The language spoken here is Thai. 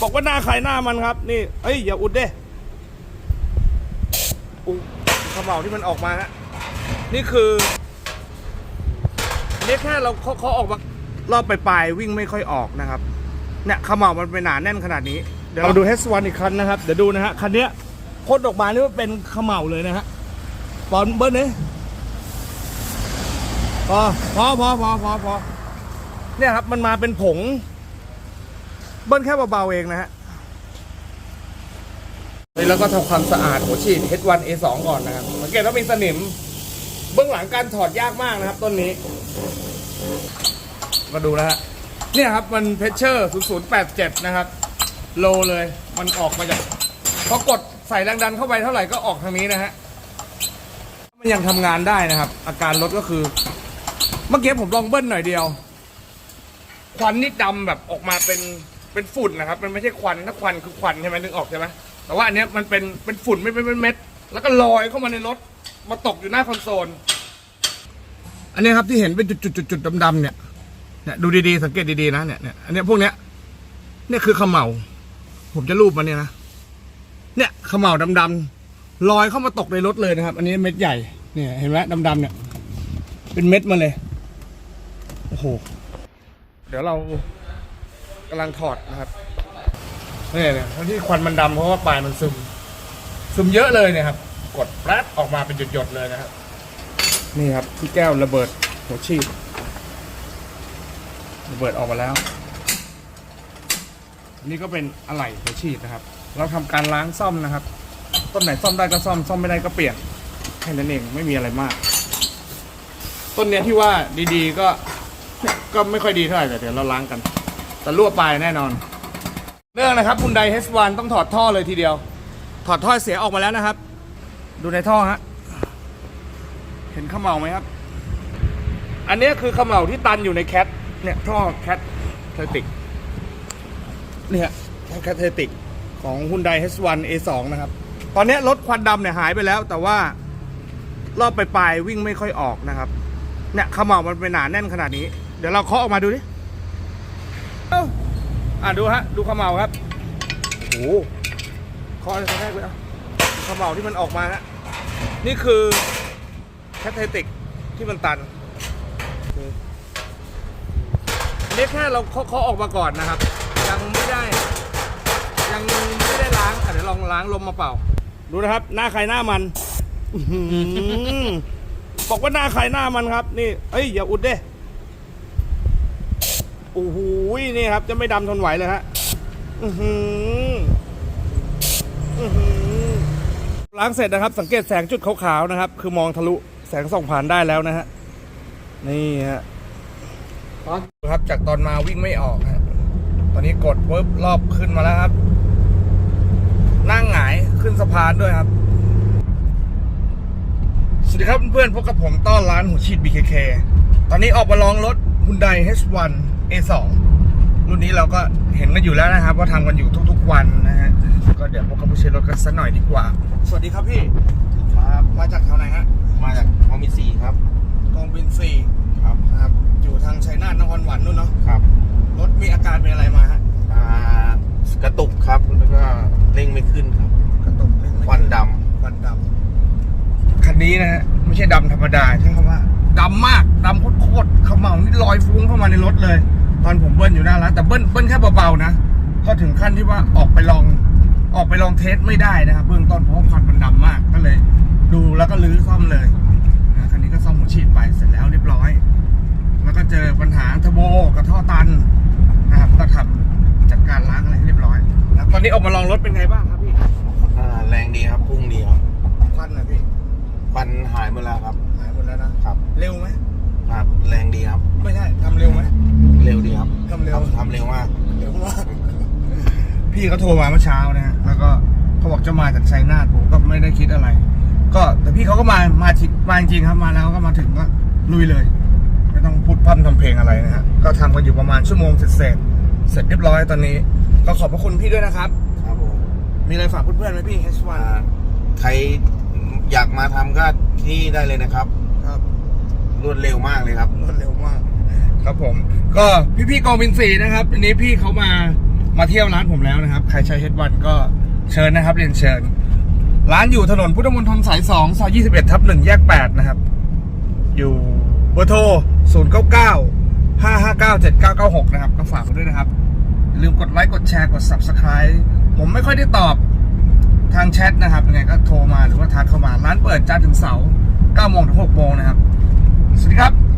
บอกว่าหน้าใครหน้ามันครับ นี่เอ้ย อย่าอุดเด้อุ้ขมเหลาที่มันออกมาฮะนี่คืออันนี่แค่เราเขาเขาออกมารอบปลายๆวิ่งไม่ค่อยออกนะครับ เนี่ยขมเหลามันเป็นหนาแน่นขนาดนี้ เดี๋ยวเราดู H1 อีกคันนะครับ เดี๋ยวดูนะฮะ คันเนี้ยพ่นออกมานี่ว่าเป็นขมเหลาเลยนะฮะปอนเบิ้ลเนี่ยพอพอพอพอพอเนี่ยครับ มันมาเป็นผง เบิ้ลแค่เบาๆเองนะฮะแล้วก็ทำความสะอาดหัวฉีด H1 A2 ก่อนนะครับสังเกตว่ามีสนิม เบื้องหลังการถอดยากมากนะครับ ต้นนี้ มาดูนะฮะเนี่ยครับมันเพชเชอร์ 0087 นะครับ โลเลย มันออกมาจากพอกดใส่แรงดันเข้าไปเท่าไหร่ก็ออกทางนี้นะฮะมันยังทำงานได้นะครับ อาการรถก็คือ เมื่อกี้ผมลองเบิ้ลหน่อยเดียว ควันนี่ดำแบบออกมาเป็น เป็นฝุ่นนะครับ มันไม่ใช่ควันถ้าควันคือควันใช่ไหมนึกออกใช่ไหมแต่ว่าอันเนี้ยมันเป็นเป็นฝุ่นไม่เป็นเม็ด แล้วก็ลอยเข้ามาในรถมาตกอยู่หน้าคอนโซล อันเนี้ยครับที่เห็นเป็นจุดๆๆดำๆเนี่ยเนี่ยดูดีๆสังเกตดีๆนะเนี่ยเนี่ยอันเนี้ยพวกเนี้ยเนี่ยคือขมเหลาผมจะรูปมันเนี่ยนะเนี่ยขมเหลาดำๆลอยเข้ามาตกในรถเลยนะครับ อันนี้เม็ดใหญ่เนี่ยเห็นไหมดำๆเนี่ย เป็นเม็ดมาเลยโอ้โหเดี๋ยวเราำลังถอดนะครับนี่เนี่ยทั้งที่ควันมันดำเพราะว่าปลายมันซึม ซึมเยอะเลยเนี่ยครับ กดแป๊บออกมาเป็นหยดๆเลยนะครับ นี่ครับที่แก้วระเบิดหัวฉีดระเบิดออกมาแล้ว นี่ก็เป็นอะไหล่หัวฉีดนะครับ เราทำการล้างซ่อมนะครับ ต้นไหนซ่อมได้ก็ซ่อมซ่อมไม่ได้ก็เปลี่ยนแค่นั้นเองไม่มีอะไรมาก ต้นเนี้ยที่ว่าดีๆก็ก็ไม่ค่อยดีเท่าไหร่แต่เดี๋ยวเราล้างกัน แต่รั่วปลายแน่นอน เรื่องนะครับคุณไดเฮสวันต้องถอดท่อเลยทีเดียว ถอดท่อเสียออกมาแล้วนะครับ ดูในท่อฮะเห็นเขมเหลาไหมครับ อันนี้คือเขมเหลาที่ตันอยู่ในแคทเนี่ยท่อแคทเทติกเนี่ยท่อแคทเทติกของ Hyundai H1 A2 นะครับ ตอนนี้รถควันดำเนี่ยหายไปแล้ว แต่ว่ารอบปลายๆวิ่งไม่ค่อยออกนะครับ เนี่ยเขมเหลามันเป็นหนาแน่นขนาดนี้ เดี๋ยวเราเคาะออกมาดูดิ อะดูฮะ ดูขมเหลาครับ โอ้โหคาะเลยครั้งแรกเลยอะขมเหลาที่มันออกมาฮะ นี่คือแคทไทติกที่มันตันอันนี้แค่เราเคาะออกมาก่อนนะครับ ยังไม่ได้ ยังไม่ได้ล้างอะเดี๋ยวลองล้างลมมาเป่า ดูนะครับ หน้าใครหน้ามันบอกว่าหน้าใครหน้ามันครับ นี่เอ้ยอย่าอุดเด้ โอ้โหนี่ครับ จะไม่ดำทนไหวเลยฮะอือหืออือหือล้างเสร็จนะครับ สังเกตแสงจุดขาวๆนะครับ คือมองทะลุแสงส่องผ่านได้แล้วนะฮะนี่ฮะครับจากตอนมาวิ่งไม่ออกฮะตอนนี้กดปุ๊บรอบขึ้นมาแล้วครับ นั่งหงายขึ้นสะพานด้วยครับ สวัสดีครับเพื่อนๆพบกับผมต้อนร้านหัวฉีด BKK ตอนนี้ออกมาลองรถ Hyundai H1 A2 รุ่นนี้เราก็เห็นกันอยู่แล้วนะครับว่าทำกันอยู่ทุกๆวันนะฮะก็เดี๋ยวพบกับผู้ใช้รถกันสักหน่อยดีกว่า สวัสดีครับพี่ครับมาจากแถวไหนฮะมาจากคอมมิสีครับกองบินซีครับนะครับ อยู่ทางชัยนาทนครหวันนู่นเนาะครับรถมีอาการเป็นอะไรมาฮะอ่ากระตุกครับแล้วก็เร่งไม่ขึ้นครับ กระตุกเร่งไม่ควันดควันดำคันนี้นะฮะไม่ใช่ดำธรรมดาใช่คำว่าดำมากดำโค ตรๆเขมเหลานี่ลอยฟุ้งเข้ามาในรถเลย ตอนผมเบิ้ลอยู่หน้าร้านแต่เบิ้ลเบิ้ลแค่เบาๆนะก็ถึงขั้นที่ว่าออกไปลองออกไปลองเทสไม่ได้นะครับเบื้องต้นเพราะว่าควันมันดำมากก็เลย ดูแล้วก็รื้อซ่อมเลยนะคันนี้ก็ซ่อมหัวฉีดไปเสร็จแล้วเรียบร้อย แล้วก็เจอปัญหาเทอร์โบกับท่อตันนะครับก็ทำจัดการล้างอะไรให้เรียบร้อยแล้วตอนนี้ออกมาลองรถเป็นไงบ้างครับพี่ำอ่าแรงดีครับพุ่งดีครับควันนะพี่ควันหายหมดแล้วครับ หายหมดแล้วนะครับ เร็วไหมครับแครับทำเร็ว ทำเร็วมากเร็วมากพี่เขาโทรมาเมื่อเช้านะฮะแล้วก็เขาบอกจะมาจากชัยนาทผมก็ไม่ได้คิดอะไร ก็แต่พี่เขาก็มามาจริงมาจริงครับมาแล้วก็มาถึงก็ลุยเลย ไม่ต้องพูดพร่ำทำเพลงอะไรนะฮะก็ทำกันอยู่ประมาณชั่วโมงเสร็จๆเสร็จเรียบร้อยตอนนี้ ก็ขอบพระคุณพี่ด้วยนะครับ ครับผมมีอะไรฝากเพื่อนๆไหมพี่อ่า H1 ใครอยากมาทำก็ที่ได้เลยนะครับ ครับ รวดเร็วมากเลยครับ รวดเร็วมาก ครับผม ก็พี่ๆกองบินสีนะครับอันนี้พี่เขามามาเที่ยวร้านผมแล้วนะครับ ใครใช้เฮดวันก็เชิญนะครับ เรียนเชิญ ร้านอยู่ถนนพุทธมณฑลสายสองซอย21ทับ1แยก8นะครับ อยู่เบอร์โทร0 9 9 5 5 9 7 9 9 6นะครับ ก็ฝากด้วยนะครับ ลืมกดไลค์กดแชร์กด Subscribe ผมไม่ค่อยได้ตอบทางแชทนะครับยังไงก็โทรมาหรือว่าทักเข้ามา ร้านเปิดจันทร์ถึงเสาร์9โมงถึง6โมงนะครับ สวัสดีครับ